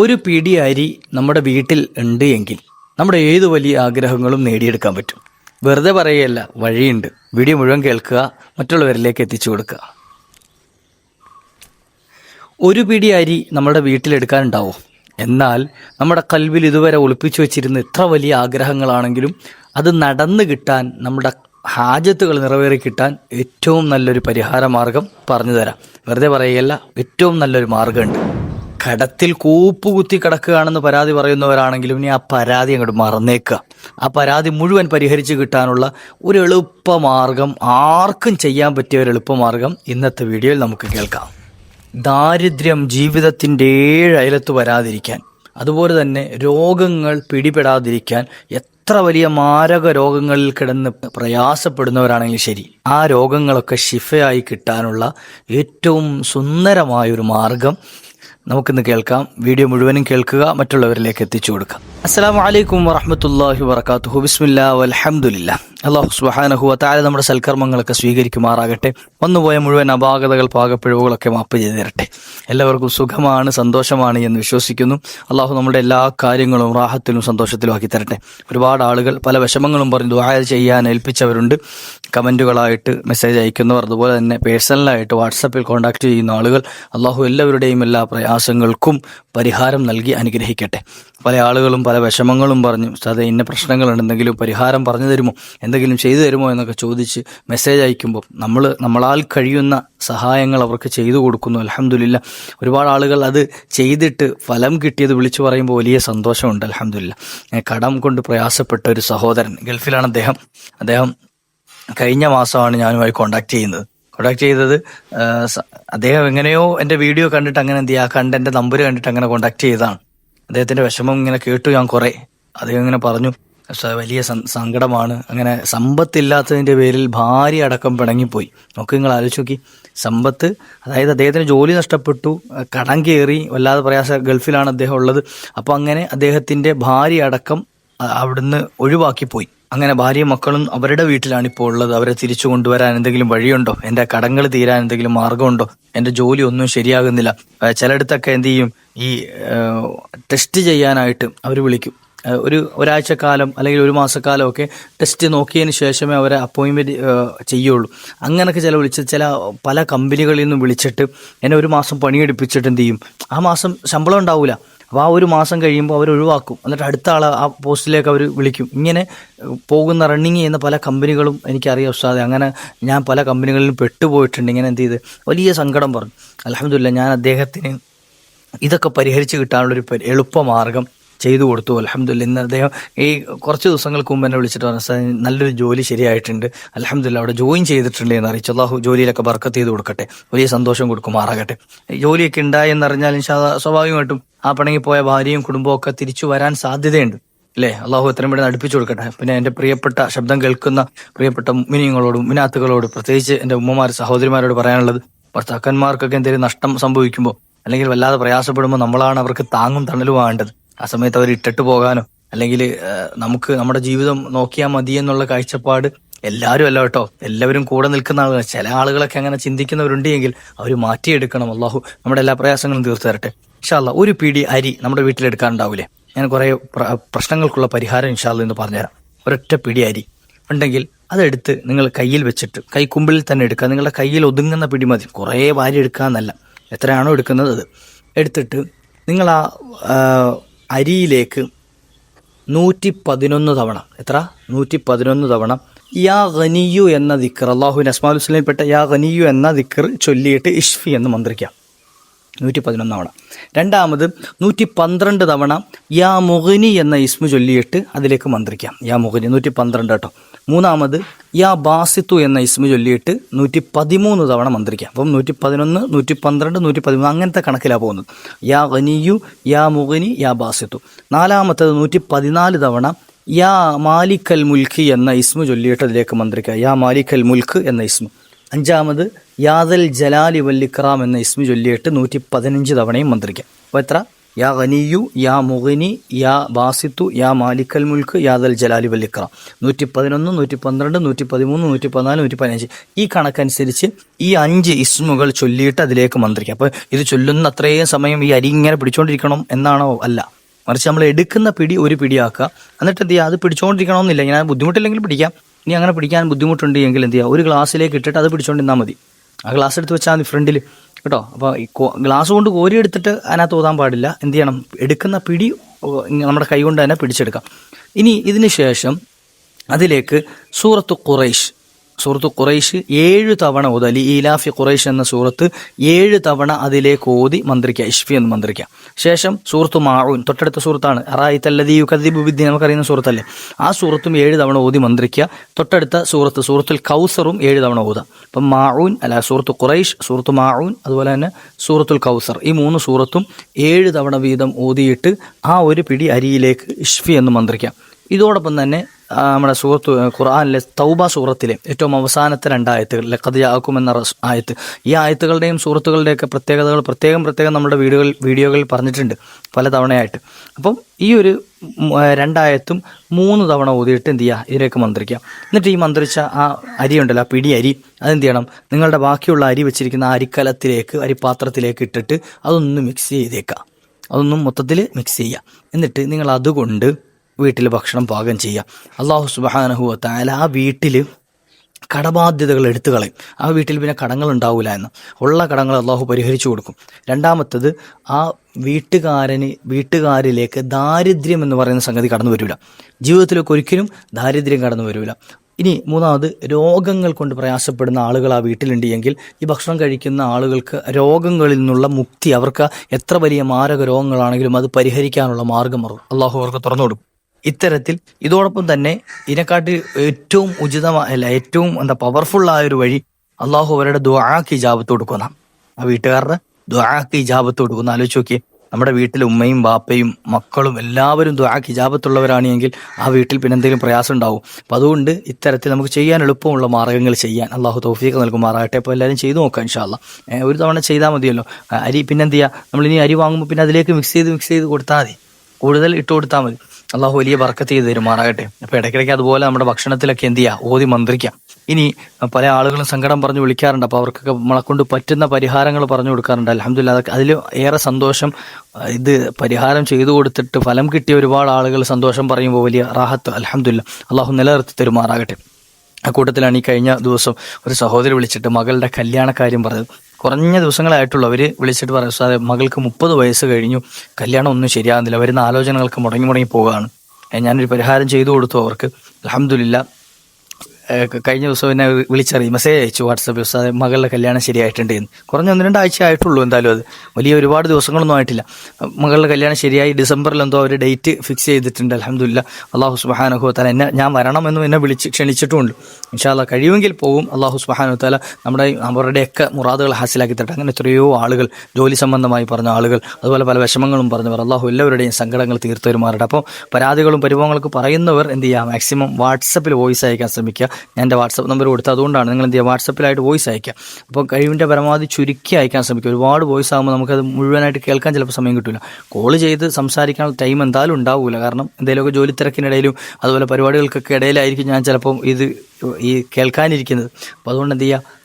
ഒരു പിടി അരി നമ്മുടെ വീട്ടിൽ ഉണ്ട് എങ്കിൽ നമ്മുടെ ഏത് വലിയ ആഗ്രഹങ്ങളും നേടിയെടുക്കാൻ പറ്റും. വെറുതെ പറയുകയല്ല വഴിയുണ്ട്. വീഡിയോ മുഴുവൻ കേൾക്കുക മറ്റുള്ളവരിലേക്ക് എത്തിച്ചു കൊടുക്കുക. ഒരു പിടി അരി നമ്മുടെ വീട്ടിലെടുക്കാനുണ്ടാവും? എന്നാൽ നമ്മുടെ കൽവിൽ ഇതുവരെ ഒളിപ്പിച്ചു വെച്ചിരുന്ന എത്ര വലിയ ആഗ്രഹങ്ങളാണെങ്കിലും അത് നടന്നു കിട്ടാൻ നമ്മുടെ ഹാജത്തുകൾ നിറവേറി കിട്ടാൻ ഏറ്റവും നല്ലൊരു പരിഹാര മാർഗം പറഞ്ഞു തരാം. വെറുതെ പറയുകയല്ല ഏറ്റവും നല്ലൊരു മാർഗമുണ്ട്. കടത്തിൽ കൂപ്പുകുത്തി കിടക്കുകയാണെന്ന് പരാതി പറയുന്നവരാണെങ്കിലും ഇനി ആ പരാതി അങ്ങോട്ട് മറന്നേക്കുക. ആ പരാതി മുഴുവൻ പരിഹരിച്ച് കിട്ടാനുള്ള ഒരു എളുപ്പമാർഗം ആർക്കും ചെയ്യാൻ പറ്റിയ ഒരു എളുപ്പമാർഗം ഇന്നത്തെ വീഡിയോയിൽ നമുക്ക് കേൾക്കാം. ദാരിദ്ര്യം ജീവിതത്തിന്റെ ഏഴ് വരാതിരിക്കാൻ അതുപോലെ തന്നെ രോഗങ്ങൾ പിടിപെടാതിരിക്കാൻ എത്ര വലിയ മാരക രോഗങ്ങളിൽ കിടന്ന് പ്രയാസപ്പെടുന്നവരാണെങ്കിലും ശരി ആ രോഗങ്ങളൊക്കെ ശിഫയായി കിട്ടാനുള്ള ഏറ്റവും സുന്ദരമായൊരു മാർഗം നമുക്കിന്ന് കേൾക്കാം. വീഡിയോ മുഴുവനും കേൾക്കുക മറ്റുള്ളവരിലേക്ക് എത്തിച്ചു കൊടുക്കാം. അസ്സാം വലൈക്കും വറഹമത്തല്ലാഹി വർക്കാത്തു ബിസ്മില്ല വൽഹംദുലില്ലാ. അള്ളാഹു സുബ്ഹാനഹു വതആല നമ്മുടെ സൽക്കർമ്മങ്ങളൊക്കെ സ്വീകരിക്കുമാറാകട്ടെ. വന്നുപോയ മുഴുവൻ അപാകതകൾ പാകപ്പിഴവുകളൊക്കെ മാപ്പ് ചെയ്തു തരട്ടെ. എല്ലാവർക്കും സുഖമാണ് സന്തോഷമാണ് എന്ന് വിശ്വസിക്കുന്നു. അള്ളാഹു നമ്മുടെ എല്ലാ കാര്യങ്ങളും റാഹത്തിലും സന്തോഷത്തിലും ആക്കി തരട്ടെ. ഒരുപാട് ആളുകൾ പല വിഷമങ്ങളും പറഞ്ഞു ദുആ ചെയ്യാൻ ഏൽപ്പിച്ചവരുണ്ട്. കമന്റുകളായിട്ട് മെസ്സേജ് അയക്കുന്നവർ അതുപോലെ തന്നെ പേഴ്സണലായിട്ട് വാട്സപ്പിൽ കോൺടാക്ട് ചെയ്യുന്ന ആളുകൾ അള്ളാഹു എല്ലാവരുടെയും എല്ലാ പ്രയാസങ്ങൾക്കും പരിഹാരം നൽകി അനുഗ്രഹിക്കട്ടെ. പല ആളുകളും പല വിഷമങ്ങളും പറഞ്ഞു അതെ ഇന്ന പ്രശ്നങ്ങളുണ്ട് എന്തെങ്കിലും പരിഹാരം പറഞ്ഞു തരുമോ? എന്തെങ്കിലും ചെയ്തു തരുമോ? എന്നൊക്കെ ചോദിച്ച് മെസ്സേജ് അയക്കുമ്പോൾ നമ്മൾ നമ്മളാൽ കഴിയുന്ന സഹായങ്ങൾ അവർക്ക് ചെയ്തു കൊടുക്കുന്നു. അലഹമില്ല ഒരുപാട് ആളുകൾ അത് ചെയ്തിട്ട് ഫലം കിട്ടിയത് വിളിച്ചു പറയുമ്പോൾ വലിയ സന്തോഷമുണ്ട്. അലഹമില്ല കടം കൊണ്ട് പ്രയാസപ്പെട്ട ഒരു സഹോദരൻ ഗൾഫിലാണ് അദ്ദേഹം. അദ്ദേഹം കഴിഞ്ഞ മാസമാണ് ഞാനുമായി കോണ്ടാക്ട് ചെയ്യുന്നത്. കോണ്ടാക്ട് ചെയ്തത് അദ്ദേഹം എങ്ങനെയോ എന്റെ വീഡിയോ കണ്ടിട്ട് അങ്ങനെ എന്ത് ചെയ്യുക കണ്ട് എന്റെ നമ്പർ കണ്ടിട്ട് അങ്ങനെ കോണ്ടാക്ട് ചെയ്തതാണ്. അദ്ദേഹത്തിന്റെ വിഷമം ഇങ്ങനെ കേട്ടു ഞാൻ കുറേ. അദ്ദേഹം ഇങ്ങനെ പറഞ്ഞു വലിയ സങ്കടമാണ്. അങ്ങനെ സമ്പത്തില്ലാത്തതിന്റെ പേരിൽ ഭാര്യ അടക്കം പിണങ്ങിപ്പോയി. നോക്ക് നിങ്ങൾ ആലോചിച്ച് നോക്കി. സമ്പത്ത് അതായത് അദ്ദേഹത്തിന് ജോലി നഷ്ടപ്പെട്ടു കടം കയറി വല്ലാതെ പ്രയാസ ഗൾഫിലാണ് അദ്ദേഹം ഉള്ളത്. അപ്പോൾ അങ്ങനെ അദ്ദേഹത്തിന്റെ ഭാര്യ അടക്കം അവിടുന്ന് ഒഴിവാക്കിപ്പോയി. അങ്ങനെ ഭാര്യയും മക്കളും അവരുടെ വീട്ടിലാണ് ഇപ്പോൾ ഉള്ളത്. അവരെ തിരിച്ചു കൊണ്ടുവരാൻ എന്തെങ്കിലും വഴിയുണ്ടോ? എന്റെ കടങ്ങൾ തീരാൻ എന്തെങ്കിലും മാർഗമുണ്ടോ? എന്റെ ജോലി ഒന്നും ശരിയാകുന്നില്ല. ചിലയിടത്തൊക്കെ എന്ത് ചെയ്യും? ഈ ടെസ്റ്റ് ചെയ്യാനായിട്ട് അവർ വിളിക്കും. ഒരു ഒരു ഒരാഴ്ചക്കാലം അല്ലെങ്കിൽ ഒരു മാസക്കാലം ഒക്കെ ടെസ്റ്റ് നോക്കിയതിന് ശേഷമേ അവരെ അപ്പോയിൻമെന്റ് ചെയ്യുള്ളൂ. അങ്ങനെയൊക്കെ ചില വിളിച്ച് ചില പല കമ്പനികളിൽ നിന്നും വിളിച്ചിട്ട് എന്നെ ഒരു മാസം പണിയെടുപ്പിച്ചിട്ട് എന്ത് ചെയ്യും? ആ മാസം ശമ്പളം ഉണ്ടാവില്ല അപ്പോൾ ആ ഒരു മാസം കഴിയുമ്പോൾ അവർ ഒഴിവാക്കും. എന്നിട്ട് അടുത്ത ആളെ ആ പോസ്റ്റിലേക്ക് അവർ വിളിക്കും. ഇങ്ങനെ പോകുന്ന റണ്ണിങ് ചെയ്യുന്ന പല കമ്പനികളും എനിക്കറിയാം ഉസ്താദെ. അങ്ങനെ ഞാൻ പല കമ്പനികളിലും പെട്ടുപോയിട്ടുണ്ട്. ഇങ്ങനെ എന്ത് ചെയ്ത്? വലിയ സങ്കടം പറഞ്ഞു. അലഹമില്ല ഞാൻ അദ്ദേഹത്തിന് ഇതൊക്കെ പരിഹരിച്ച് കിട്ടാനുള്ളൊരു എളുപ്പമാർഗം ചെയ്തു കൊടുത്തു. അലഹമില്ല ഇന്ന് അദ്ദേഹം ഈ കുറച്ച് ദിവസങ്ങൾക്ക് മുമ്പ് എന്നെ വിളിച്ചിട്ട് പറഞ്ഞു "സാർ, നല്ലൊരു ജോലി ശരിയായിട്ടുണ്ട്. അലഹമില്ല അവിടെ ജോയിൻ ചെയ്തിട്ടുണ്ട് എന്ന് അറിയിച്ചു. അള്ളാഹു ജോലിയിലൊക്കെ ബർക്കത്ത് ചെയ്ത് കൊടുക്കട്ടെ. വലിയ സന്തോഷം കൊടുക്കുമാറാകട്ടെ. ജോലിയൊക്കെ ഉണ്ടായി എന്നറിഞ്ഞാൽ സ്വാഭാവികമായിട്ടും ആ പണങ്ങി പോയ ഭാര്യയും കുടുംബവും ഒക്കെ തിരിച്ചു വരാൻ സാധ്യതയുണ്ട്. അല്ലേ? അള്ളാഹു എത്രയും പെട്ടെന്ന് അടുപ്പിച്ചു കൊടുക്കട്ടെ. പിന്നെ എന്റെ പ്രിയപ്പെട്ട ശബ്ദം കേൾക്കുന്ന പ്രിയപ്പെട്ട മിനിങ്ങളോടും മിനാത്തുകളോട് പ്രത്യേകിച്ച് എന്റെ ഉമ്മമാർ സഹോദരിമാരോട് പറയാനുള്ളത് ഭർത്താക്കന്മാർക്കൊക്കെ എന്തെങ്കിലും നഷ്ടം സംഭവിക്കുമ്പോൾ അല്ലെങ്കിൽ വല്ലാതെ പ്രയാസപ്പെടുമ്പോൾ നമ്മളാണ് അവർക്ക് താങ്ങും തണലുമാകേണ്ടത്. ആ സമയത്ത് അവർ ഇട്ടിട്ട് പോകാനോ അല്ലെങ്കിൽ നമുക്ക് നമ്മുടെ ജീവിതം നോക്കിയാൽ മതി എന്നുള്ള കാഴ്ചപ്പാട് എല്ലാവരും അല്ല കേട്ടോ. എല്ലാവരും കൂടെ നിൽക്കുന്ന ആളുകൾ ചില ആളുകളൊക്കെ അങ്ങനെ ചിന്തിക്കുന്നവരുണ്ട് എങ്കിൽ അവർ മാറ്റിയെടുക്കണം. അള്ളാഹു നമ്മുടെ എല്ലാ പ്രയാസങ്ങളും തീർത്തു തരട്ടെ ഇൻഷാല്ല ഒരു പിടി അരി നമ്മുടെ വീട്ടിലെടുക്കാനുണ്ടാവില്ലേ ഞാൻ കുറേ പ്ര- പ്രശ്നങ്ങൾക്കുള്ള പരിഹാരം ഇൻഷാല്ല എന്ന് പറഞ്ഞുതരാം. ഒരൊറ്റ പിടി അരി ഉണ്ടെങ്കിൽ അതെടുത്ത് നിങ്ങൾ കയ്യിൽ വെച്ചിട്ട് കൈക്കുമ്പിളിൽ തന്നെ എടുക്കുക. നിങ്ങളുടെ കയ്യിൽ ഒതുങ്ങുന്ന പിടി മതി. കുറേ വാരി എടുക്കാന്നല്ല എത്രയാണോ എടുക്കുന്നത് അത്. എടുത്തിട്ട് നിങ്ങൾ ആ, അരിയിലേക്ക് നൂറ്റി പതിനൊന്ന് തവണ. എത്ര? നൂറ്റി പതിനൊന്ന് തവണ. യാ ഖനിയു എന്ന ദിക്കർ അള്ളാഹുവിൻ അസ്മാൽ ഹുസ്ലൈൻപ്പെട്ട യാ ഖനിയു എന്ന ദിക്കർ ചൊല്ലിയിട്ട് ഇഷ്ഫി എന്ന് മന്ത്രിക്കാം. നൂറ്റി പതിനൊന്ന് തവണ രണ്ടാമത് നൂറ്റി പന്ത്രണ്ട് തവണ യാ മുഗനി എന്ന ഇസ്മു ചൊല്ലിയിട്ട് അതിലേക്ക് മന്ത്രിക്കാം. യാ മുഗനി നൂറ്റി പന്ത്രണ്ട് കേട്ടോ. മൂന്നാമത് യാ ബാസിത്തു എന്ന ഇസ്മു ചൊല്ലിയിട്ട് നൂറ്റി പതിമൂന്ന് തവണ മന്ത്രിക്കാം. അപ്പം നൂറ്റി പതിനൊന്ന് നൂറ്റി പന്ത്രണ്ട് നൂറ്റി പതിമൂന്ന് അങ്ങനത്തെ കണക്കിലാണ് പോകുന്നത്. യാ ഗനിയു യാ മുഗനി യാ ബാസിത്തു. നാലാമത്തത് നൂറ്റി പതിനാല് തവണ യാ മാലിക്കൽ മുൽഖി എന്ന ഇസ്മു ചൊല്ലിയിട്ട് അതിലേക്ക് മന്ത്രിക്കാം. യാ മാലിക്കൽ മുൽഖ് എന്ന ഇസ്മു. അഞ്ചാമത് യാദൽ ജലാലി വല്ലിക്രാം എന്ന ഇസ്മി ചൊല്ലിയിട്ട് നൂറ്റി പതിനഞ്ച് തവണയും മന്ത്രിക്കാം. അപ്പോൾ എത്ര? യാ ഖനിയു യാ മുഗനി യാ ബാസിത്തു യാ മാലിക്കൽ മുൽക്ക് യാദൽ ജലാലി വല്ലിക്ര നൂറ്റി പതിനൊന്ന് നൂറ്റി പന്ത്രണ്ട് നൂറ്റി പതിമൂന്ന് നൂറ്റി പതിനാല് നൂറ്റി പതിനഞ്ച് ഈ കണക്കനുസരിച്ച് ഈ അഞ്ച് ഇസ്മുകൾ ചൊല്ലിയിട്ട് അതിലേക്ക് മന്ത്രിക്കുക അപ്പോൾ ഇത് ചൊല്ലുന്ന അത്രയും സമയം ഈ അരി ഇങ്ങനെ പിടിച്ചുകൊണ്ടിരിക്കണം എന്നാണോ അല്ല. മറിച്ച് നമ്മൾ എടുക്കുന്ന പിടി ഒരു പിടിയാക്കുക. എന്നിട്ട് എന്ത് ചെയ്യുക? അത് പിടിച്ചുകൊണ്ടിരിക്കണമെന്നില്ല ഇങ്ങനെ ബുദ്ധിമുട്ടില്ലെങ്കിൽ പിടിക്കാം. ഇനി അങ്ങനെ പിടിക്കാൻ ബുദ്ധിമുട്ടുണ്ട് എങ്കിൽ എന്ത് ചെയ്യുക? ഒരു ഗ്ലാസ്സിലേക്ക് ഇട്ടിട്ട് അത് പിടിച്ചോണ്ടിരുന്നാൽ മതി. ആ ഗ്ലാസ് എടുത്ത് വെച്ചാൽ മതി ഫ്രണ്ടിൽ. കേട്ടോ? അപ്പോൾ ഈ ഗ്ലാസ് കൊണ്ട് കോരി എടുത്തിട്ട് അതിനകത്ത് ഓതാൻ പാടില്ല. എന്ത് ചെയ്യണം? എടുക്കുന്ന പിടി നമ്മുടെ കൈ കൊണ്ട് തന്നെ പിടിച്ചെടുക്കാം. ഇനി ഇതിന് ശേഷം അതിലേക്ക് സൂറത്ത് ഖുറൈഷ് സൂറത്ത് ഖുറൈഷ് ഏഴ് തവണ ഓത് അലി ഈലാഫി ഖുറൈഷ് എന്ന സൂറത്ത് ഏഴ് തവണ അതിലേക്ക് ഓതി മന്ത്രിക്കുക ഇഷ്ഫി എന്ന് മന്ത്രിക്കുക. ശേഷം സൂറത്ത് മാഊൻ തൊട്ടടുത്ത സൂറത്താണ്. അറായിത്തല്ലതി യുക്കദീബ് വിദ്യ നമുക്കറിയുന്ന സൂറത്തല്ലേ? ആ സൂറത്തും ഏഴ് തവണ ഓതി മന്ത്രിക്കുക. തൊട്ടടുത്ത സൂറത്ത് സൂറത്തുൽ കൗസറും ഏഴ് തവണ ഓതാം അപ്പം മാഊൻ അല്ല സൂറത്ത് ഖുറൈഷ് സൂറത്ത് മാഊൻ അതുപോലെ തന്നെ സൂറത്തുൽ കൗസർ ഈ മൂന്ന് സൂറത്തും ഏഴ് തവണ വീതം ഓതിയിട്ട് ആ ഒരു പിടി അരിയിലേക്ക് ഇഷ്ഫി എന്ന് മന്ത്രിക്കാം ഇതോടൊപ്പം തന്നെ നമ്മുടെ സുഹൃത്ത് ഖുർആാനിലെ തൗബ സൂറത്തിലെ ഏറ്റവും അവസാനത്തെ രണ്ടായത്തുകൾ ലഖദ് യാക്കും എന്ന ആയത്ത്. ഈ ആയത്തുകളുടെയും സൂറത്തുകളുടെയൊക്കെ പ്രത്യേകതകൾ പ്രത്യേകം പ്രത്യേകം നമ്മുടെ വീടുകളിൽ വീഡിയോകളിൽ പറഞ്ഞിട്ടുണ്ട് പല തവണയായിട്ട്. അപ്പം ഈ ഒരു രണ്ടായത്തും മൂന്ന് തവണ ഓതിയിട്ട് എന്ത് ചെയ്യുക? ഇതിലേക്ക് മന്ത്രിക്കുക. എന്നിട്ട് ഈ മന്ത്രിച്ച ആ അരി ഉണ്ടല്ലോ ആ പിടി അരി അതെന്ത് ചെയ്യണം? നിങ്ങളുടെ ബാക്കിയുള്ള അരി വെച്ചിരിക്കുന്ന അരിക്കലത്തിലേക്ക് അരിപ്പാത്രത്തിലേക്ക് ഇട്ടിട്ട് അതൊന്ന് മിക്സ് ചെയ്തേക്കുക. അതൊന്നും മൊത്തത്തിൽ മിക്സ് ചെയ്യുക. എന്നിട്ട് നിങ്ങൾ അതുകൊണ്ട് വീട്ടിൽ ഭക്ഷണം പാകം ചെയ്യുക. അള്ളാഹു സുബാനഹുവ താല ആ വീട്ടിൽ കടബാധ്യതകൾ എടുത്തു കളയും. ആ വീട്ടിൽ പിന്നെ കടങ്ങൾ ഉണ്ടാവില്ല എന്ന്. ഉള്ള കടങ്ങൾ അള്ളാഹു പരിഹരിച്ചു കൊടുക്കും. രണ്ടാമത്തത് ആ വീട്ടുകാരന് വീട്ടുകാരിലേക്ക് ദാരിദ്ര്യം എന്ന് പറയുന്ന സംഗതി കടന്നു വരില്ല ജീവിതത്തിലേക്ക് ഒരിക്കലും ദാരിദ്ര്യം കടന്നു വരില്ല ഇനി മൂന്നാമത് രോഗങ്ങൾ കൊണ്ട് പ്രയാസപ്പെടുന്ന ആളുകൾ ആ വീട്ടിലുണ്ട് എങ്കിൽ ഈ ഭക്ഷണം കഴിക്കുന്ന ആളുകൾക്ക് രോഗങ്ങളിൽ നിന്നുള്ള മുക്തി അവർക്ക് എത്ര വലിയ മാരക രോഗങ്ങളാണെങ്കിലും അത് പരിഹരിക്കാനുള്ള മാർഗം അള്ളാഹു അവർക്ക് തുറന്നു കൊടുക്കും. ഇത്തരത്തിൽ ഇതോടൊപ്പം തന്നെ ഇതിനെക്കാട്ടി ഏറ്റവും ഉചിതമായ അല്ല ഏറ്റവും എന്താ പവർഫുൾ ആയ ഒരു വഴി അള്ളാഹു അവരുടെ ദ്വാക്ക് ഇജാബത്ത് കൊടുക്കുന്ന. ആ വീട്ടുകാരുടെ ദ്വാക്ക് ഇജാബത്ത് കൊടുക്കുന്ന. ആലോചിച്ച് നോക്കിയേ നമ്മുടെ വീട്ടിൽ ഉമ്മയും ബാപ്പയും മക്കളും എല്ലാവരും ദ്വാക്ക് ഇജാബത്തുള്ളവരാണെങ്കിൽ ആ വീട്ടിൽ പിന്നെ എന്തെങ്കിലും പ്രയാസം ഉണ്ടാവും. അപ്പം അതുകൊണ്ട് ഇത്തരത്തിൽ നമുക്ക് ചെയ്യാൻ എളുപ്പമുള്ള മാർഗങ്ങൾ ചെയ്യാൻ അള്ളാഹു തൗഫീഖ് നൽകുമാറാകട്ടെ. അപ്പോൾ എല്ലാവരും ചെയ്തു നോക്കാം ഇൻഷാല്ല ഒരു തവണ ചെയ്താൽ മതിയല്ലോ. അരി പിന്നെന്ത് ചെയ്യുക നമ്മളിനി അരി വാങ്ങുമ്പോൾ പിന്നെ അതിലേക്ക് മിക്സ് ചെയ്ത് മിക്സ് ചെയ്ത് കൊടുത്താൽ മതി. കൂടുതൽ ഇട്ട് കൊടുത്താൽ മതി. അള്ളാഹു വലിയ ബർക്കത്ത് ചെയ്ത് തരുമാറാകട്ടെ അപ്പൊ ഇടയ്ക്കിടയ്ക്ക് അതുപോലെ നമ്മുടെ ഭക്ഷണത്തിലൊക്കെ എന്ത് ചെയ്യാം? ഓതി മന്ത്രിക്കാം. ഇനി പല ആളുകളും സങ്കടം പറഞ്ഞു വിളിക്കാറുണ്ട്. അപ്പോൾ അവർക്കൊക്കെ നമ്മളെ കൊണ്ട് പറ്റുന്ന പരിഹാരങ്ങൾ പറഞ്ഞു കൊടുക്കാറുണ്ട്. അലഹമില്ല അതൊക്കെ അതിൽ ഏറെ സന്തോഷം ഇത് പരിഹാരം ചെയ്തു കൊടുത്തിട്ട് ഫലം കിട്ടിയ ഒരുപാട് ആളുകൾ സന്തോഷം പറയുമ്പോൾ വലിയ റാഹത്ത് അലഹമില്ല അള്ളാഹു നിലനിർത്തി തരുമാറാകട്ടെ ആ കൂട്ടത്തിലാണ് ഈ കഴിഞ്ഞ ദിവസം ഒരു സഹോദരി വിളിച്ചിട്ട് മകളുടെ കല്യാണ കാര്യം പറഞ്ഞത്. കുറഞ്ഞ ദിവസങ്ങളായിട്ടുള്ളൂ അവർ വിളിച്ചിട്ട് പറയും സാറേ മകൾക്ക് മുപ്പത് വയസ്സ് കഴിഞ്ഞു. കല്യാണം ഒന്നും ശരിയാകുന്നില്ല. വരുന്ന ആലോചനകൾക്ക് മുടങ്ങി മുടങ്ങി പോവുകയാണ്. ഞാനൊരു പരിഹാരം ചെയ്തു കൊടുത്തു അവർക്ക്. അലഹമില്ല കഴിഞ്ഞ ദിവസം എന്നെ വിളിച്ചറിയും മെസ്സേജ് അയച്ചു വാട്സപ്പ് ഉസ്താദെ മകളുടെ കല്യാണം ശരിയായിട്ടുണ്ട് എന്ന് കുറഞ്ഞ ഒന്ന് രണ്ടാഴ്ച ആയിട്ടുള്ളൂ എന്തായാലും അത്. വലിയ ഒരുപാട് ദിവസങ്ങളൊന്നും ആയിട്ടില്ല. മകളുടെ കല്യാണം ശരിയായി ഡിസംബറിലെന്തോ അവർ ഡേറ്റ് ഫിക്സ് ചെയ്തിട്ടുണ്ട്. അലഹമില്ല അള്ളാഹു സുബാനഹു താല എന്നെ ഞാൻ വരണമെന്നും എന്നെ വിളിച്ച് ക്ഷണിച്ചിട്ടുമുണ്ട്. ഇൻഷാല്ല കഴിയുമെങ്കിൽ പോകും അള്ളാഹു സുബാനു താല നമ്മുടെ അവരുടെയൊക്കെ മുറാദുകൾ ഹാസിലാക്കി തരട്ടെ. അങ്ങനെ എത്രയോ ആളുകൾ ജോലി സംബന്ധമായി പറഞ്ഞ ആളുകൾ അതുപോലെ പല വിഷമങ്ങളും പറഞ്ഞവർ അള്ളാഹു എല്ലാവരുടെയും സങ്കടങ്ങൾ തീർത്തു വരുമാറട്ടെ അപ്പോൾ പരാതികളും പരിഭവങ്ങളൊക്കെ പറയുന്നവർ എന്ത് ചെയ്യുക മാക്സിമം വാട്സപ്പിൽ വോയിസ് അയക്കാൻ ശ്രമിക്കുക. ഞാൻ എന്റെ വാട്സപ്പ് നമ്പർ കൊടുത്തത് അതുകൊണ്ടാണ് നിങ്ങൾ എന്ത് ചെയ്യുക? വാട്സപ്പിലായിട്ട് വോയിസ് അയക്കുക അപ്പോൾ കഴിവിന്റെ പരമാവധി ചുരുക്കി അയക്കാൻ ശ്രമിക്കുക. ഒരുപാട് വോയിസ് ആകുമ്പോൾ നമുക്കത് മുഴുവനായിട്ട് കേൾക്കാൻ ചിലപ്പോൾ സമയം കിട്ടില്ല കോൾ ചെയ്ത് സംസാരിക്കാനുള്ള ടൈം എന്തായാലും ഉണ്ടാവില്ല കാരണം എന്തെങ്കിലുമൊക്കെ ജോലി തിരക്കിനിടയിലും അതുപോലെ പരിപാടികൾക്കൊക്കെ ഇടയിലായിരിക്കും ഞാൻ ചിലപ്പം ഇത് ഈ കേൾക്കാനിരിക്കുന്നത്. അപ്പോൾ അതുകൊണ്ട് എന്ത് ചെയ്യുക?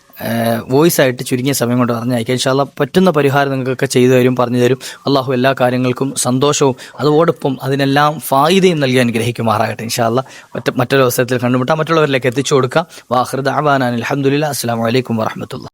വോയിസ് ആയിട്ട് ചുരുങ്ങിയ സമയം കൊണ്ട് പറഞ്ഞ് അയക്കാം ഇൻഷാല്ല പറ്റുന്ന പരിഹാരം നിങ്ങൾക്കൊക്കെ ചെയ്തു തരും പറഞ്ഞു തരും. അള്ളാഹു എല്ലാ കാര്യങ്ങൾക്കും സന്തോഷവും അതോടൊപ്പം അതിനെല്ലാം ഫായിദയും നൽകി അനുഗ്രഹിക്കുമാറാകട്ടെ ഇൻഷാല്ല മറ്റ മറ്റൊരു അവസരത്തിൽ കണ്ടുമുട്ടാം. മറ്റുള്ളവരിലേക്ക് എത്തിച്ചു കൊടുക്കാം. വാഹൃദ് അബാനാൻ അലഹമുല്ല അസ്സാം വലൈക്കും വാഹമത്തുള്ള